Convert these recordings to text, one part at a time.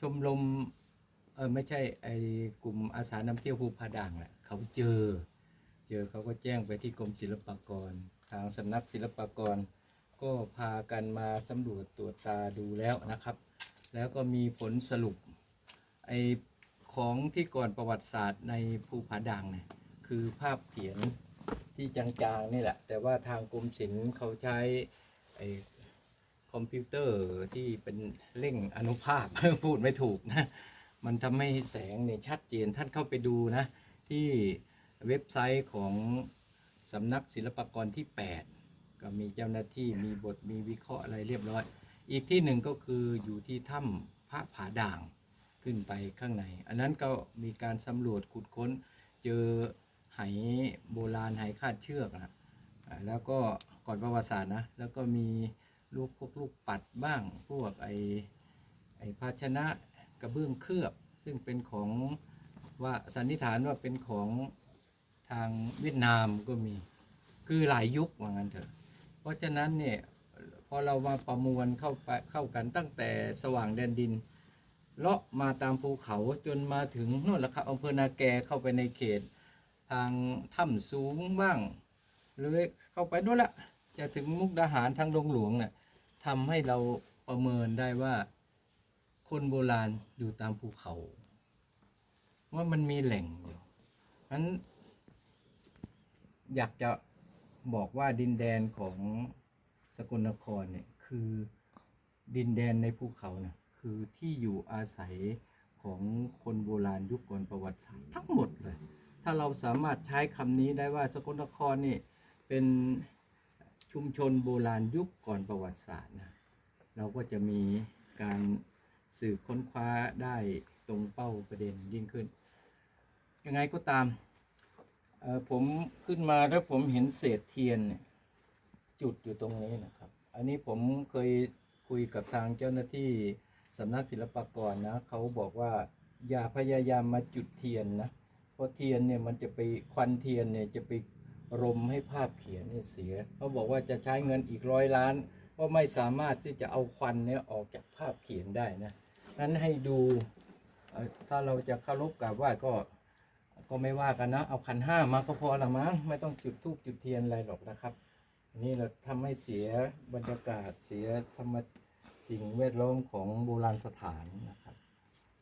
ชมรมเออไม่ใช่ไอกลุ่มอาสานำเที่ยวภูผาด่างแหละเขาเจอ เจอเขาก็แจ้งไปที่กรมศิลปากร ทางสำนักศิลปากร ก็พากันมาสำรวจตรวจตาดูแล้วนะครับ แล้วก็มีผลสรุปไอของที่ก่อนประวัติศาสตร์ในภูผาด่างเนี่ยคือภาพเขียนที่จางๆนี่แหละ แต่ว่าทางกรมศิลป์เขาใช้ไอ อมพิวเตอร์ที่เป็นเร่งอนุภาพพูดไม่ถูกนะ มันทำให้แสงเนี่ยชัดเจนท่านเข้าไปดูนะ ที่เว็บไซต์ของสำนักศิลปากรที่ 8 ก็มีเจ้าหน้าที่มีบทมีวิเคราะห์อะไรเรียบร้อย อีกที่หนึ่งก็คืออยู่ที่ถ้ำพระผาด่างขึ้นไปข้างใน อันนั้นก็มีการสำรวจขุดค้นเจอไหโบราณไหคาดเชือกนะแล้วก็ก่อนประวัติศาสตร์นะ แล้วก็มี ลูกพวกลูกปัดบ้าง พวกไอไอภาชนะกระเบื้องเคลือบ ซึ่งเป็นของว่าสันนิษฐานว่าเป็นของทางเวียดนามก็มี คือหลายยุคว่างั้นเถอะ เพราะฉะนั้นเนี่ยพอเรามาประมวลเข้าไปเข้ากันตั้งแต่สว่างแดนดินเลาะมาตามภูเขาจนมาถึงโน่นแหละครับอำเภอนาแกเข้าไปในเขต ทางถ้ำสูงบ้างเลยเข้าไปโน่นละจะถึงมุกดาหารทางดงหลวงเนี่ย ทำให้เราประเมินได้ว่า คนโบราณอยู่ตามภูเขา ว่ามันมีแหล่งอยู่นั้นอยากจะบอกว่าดินแดนของสกลนครเนี่ยคือดินแดนในภูเขานะคือที่อยู่อาศัยของคนโบราณยุคก่อนประวัติศาสตร์ทั้งหมดเลย ถ้าเราสามารถใช้คำนี้ได้ว่าสกลนครนี่เป็น ชุมชนโบราณยุคก่อนประวัติศาสตร์นะเราก็จะมีการสืบค้นคว้าได้ตรงเป้าประเด็นยิ่งขึ้น ยังไงก็ตามผมขึ้นมาแล้วผมเห็นเศษเทียนจุดอยู่ตรงนี้นะครับ อันนี้ผมเคยคุยกับทางเจ้าหน้าที่สำนักศิลปากรนะเขาบอกว่าอย่าพยายามมาจุดเทียนนะเพราะเทียนเนี่ยมันจะไปควันเทียนเนี่ยจะไป รมให้ภาพเขียนเนี่ยเสียเขาบอกว่าจะใช้เงินอีกร้อยล้านก็ไม่สามารถที่จะเอาควันเนี่ยออกจากภาพเขียนได้นะนั้นให้ดูถ้าเราจะเคารพกราบไหว้ก็ก็ไม่ว่ากันนะ เอาขันห้ามาก็พอละมั้งไม่ต้องจุดธูปจุดเทียนอะไรหรอกนะครับนนี้เราทำให้เสียบรรยากาศเสียธรรมสิ่งแวดล้อมของโบราณสถานนะครับ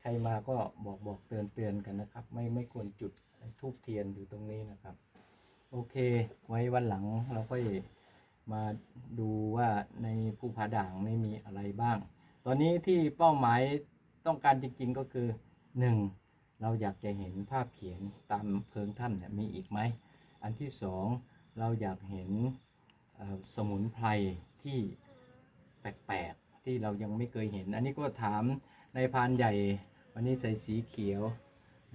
ใครมาก็บอกบอกเตือนเตือนกันนะครับ ไม่ไม่ควรจุดทูบเทียนอยู่ตรงนี้นะครับ โอเค ไว้วันหลังเราก็มาดูว่าในภูผาด่างไม่มีอะไรบ้าง ตอนนี้ที่เป้าหมายต้องการจริงๆก็คือหนึ่งเราอยากจะเห็นภาพเขียนตามเพิงถ้ำเนี่ยมีอีกไหม อันที่สองเราอยากเห็นสมุนไพรที่แปลกๆ ที่เรายังไม่เคยเห็น อันนี้ก็ถามในพานใหญ่ วันนี้ใส่สีเขียว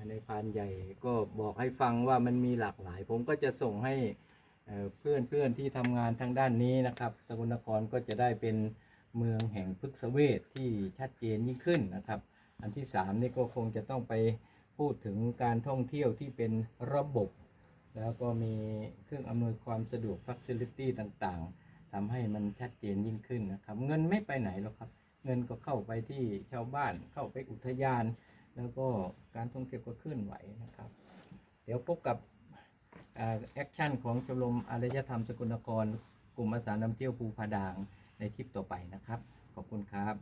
ในพานใหญ่ก็บอกให้ฟังว่ามันมีหลากหลาย ผมก็จะส่งให้เอ่อเพื่อนๆที่ทำงานทางด้านนี้นะครับ สกลนครก็จะได้เป็นเมืองแห่งพฤกษเวทที่ชัดเจนยิ่งขึ้นนะครับ อันที่สามนี่ก็คงจะต้องไปพูดถึงการท่องเที่ยวที่เป็นระบบ แล้วก็มีเครื่องอำนวยความสะดวกฟั c ซิลิตี้ต่างๆทำให้มันชัดเจนยิ่งขึ้นนะครับ เงินไม่ไปไหนหรอกครับ เงินก็เข้าไปที่ชาวบ้านเข้าไปอุทยาน แล้วก็การท่องเที่ยวก็เคลื่อนไหวนะครับ เดี๋ยวพบกับแอคชั่นของชมรมอารยธรรมสกลนคร กลุ่มอาสานำเที่ยวภูผาดางในทริปต่อไปนะครับ ขอบคุณครับ